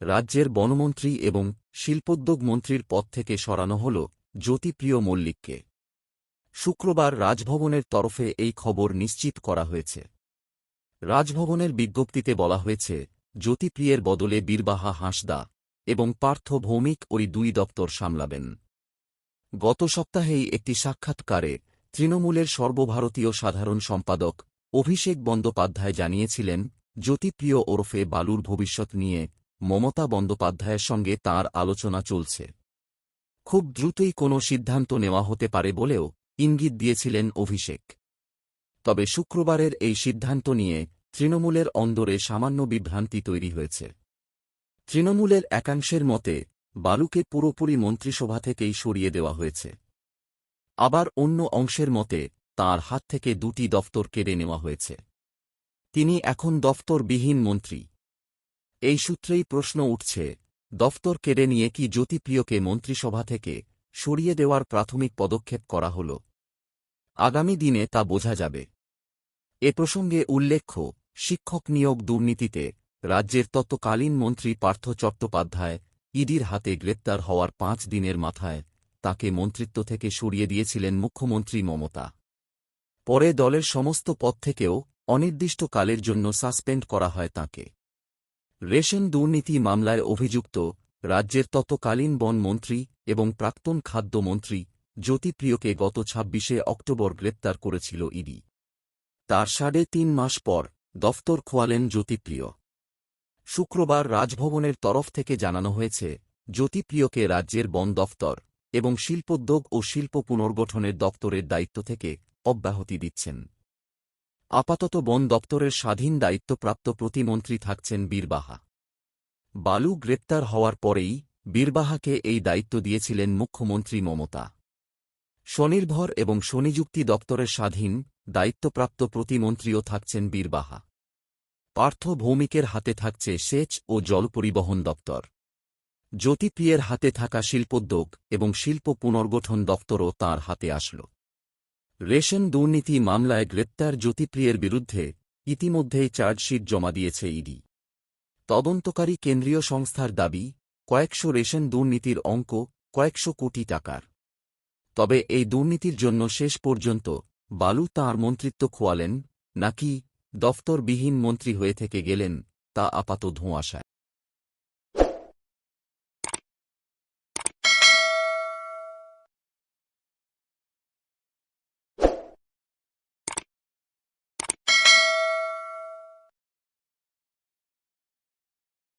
রাজ্যের বনমন্ত্রী এবং শিল্পোদ্যোগ মন্ত্রীর পদ থেকে সরানো হল জ্যোতিপ্রিয় মল্লিককে। শুক্রবার রাজভবনের তরফে এই খবর নিশ্চিত করা হয়েছে। রাজভবনের বিজ্ঞপ্তিতে বলা হয়েছে, জ্যোতিপ্রিয়ের বদলে বীরবাহা হাঁসদা এবং পার্থ ভৌমিক ওই দুই দপ্তর সামলাবেন। গত সপ্তাহেই একটি সাক্ষাৎকারে তৃণমূলের সর্বভারতীয় সাধারণ সম্পাদক অভিষেক বন্দ্যোপাধ্যায় জানিয়েছিলেন, জ্যোতিপ্রিয় ওরফে বালুর ভবিষ্যৎ নিয়ে মমতা বন্দ্যোপাধ্যায়ের সঙ্গে তার আলোচনা চলছে। খুব দ্রুতই কোনো সিদ্ধান্ত নেওয়া হতে পারে বলেও ইঙ্গিত দিয়েছিলেন অভিষেক। তবে শুক্রবারের এই সিদ্ধান্ত নিয়ে তৃণমূলের অন্দরে সামান্য বিভ্রান্তি তৈরি হয়েছে। তৃণমূলের একাংশের মতে, বালুকে পুরোপুরি মন্ত্রিসভা থেকেই সরিয়ে দেওয়া হয়েছে। আবার অন্য অংশের মতে, তার হাত থেকে দুটি দফতর কেড়ে নেওয়া হয়েছে। তিনি এখন দফতরবিহীন মন্ত্রী। এই সূত্রেই প্রশ্ন উঠছে, দফতর কেড়ে নিয়ে কি জ্যোতিপ্রিয়কে মন্ত্রিসভা থেকে সরিয়ে দেওয়ার প্রাথমিক পদক্ষেপ করা হল। আগামী দিনে তা বোঝা যাবে। এ প্রসঙ্গে উল্লেখ্য, শিক্ষক নিয়োগ দুর্নীতিতে রাজ্যের তৎকালীন মন্ত্রী পার্থ চট্টোপাধ্যায় ইডির হাতে গ্রেপ্তার হওয়ার পাঁচ দিনের মাথায় তাকে মন্ত্রিত্ব থেকে সরিয়ে দিয়েছিলেন মুখ্যমন্ত্রী মমতা। পরে দলের সমস্ত পদ থেকেও অনির্দিষ্টকালের জন্য সাসপেন্ড করা হয় তাঁকে। রেশন দুর্নীতি মামলায় অভিযুক্ত রাজ্যের তৎকালীন বন মন্ত্রী এবং প্রাক্তন খাদ্যমন্ত্রী জ্যোতিপ্রিয়কে গত ছাব্বিশে অক্টোবর গ্রেপ্তার করেছিল ইডি। তার সাড়ে তিন মাস পর দফতর খোয়ালেন জ্যোতিপ্রিয় শুক্রবার রাজভবনের তরফ থেকে জানানো হয়েছে জ্যোতিপ্রিয়কে রাজ্যের বন দফতর এবং শিল্পোদ্যোগ ও শিল্প পুনর্গঠনের দপ্তরের দায়িত্ব থেকে অব্যাহতি দিচ্ছেন। আপাতত বন দপ্তরের স্বাধীন দায়িত্বপ্রাপ্ত প্রতিমন্ত্রী থাকছেন বীরবাহা। বালু গ্রেপ্তার হওয়ার পরেই বীরবাহাকে এই দায়িত্ব দিয়েছিলেন মুখ্যমন্ত্রী মমতা। স্বনির্ভর এবং স্বনিযুক্তি দপ্তরের স্বাধীন দায়িত্বপ্রাপ্ত প্রতিমন্ত্রীও থাকছেন বীরবাহা। পার্থ ভৌমিকের হাতে থাকছে সেচ ও জল পরিবহন দপ্তর। জ্যোতিপ্রিয়ের হাতে থাকা শিল্পোদ্যোগ এবং শিল্প পুনর্গঠন দপ্তরও তাঁর হাতে আসল। রেশন দুর্নীতি মামলায় গ্রেপ্তার জ্যোতিপ্রিয়ের বিরুদ্ধে ইতিমধ্যেই চার্জশিট জমা দিয়েছে ইডি। তদন্তকারী কেন্দ্রীয় সংস্থার দাবি, কয়েকশো রেশন দুর্নীতির অঙ্ক কয়েকশো কোটি টাকার। তবে এই দুর্নীতির জন্য শেষ পর্যন্ত বালু তাঁর মন্ত্রিত্ব খোয়ালেন, নাকি দফতরবিহীন মন্ত্রী হয়ে থেকে গেলেন তা আপাত ধোঁয়াশায়।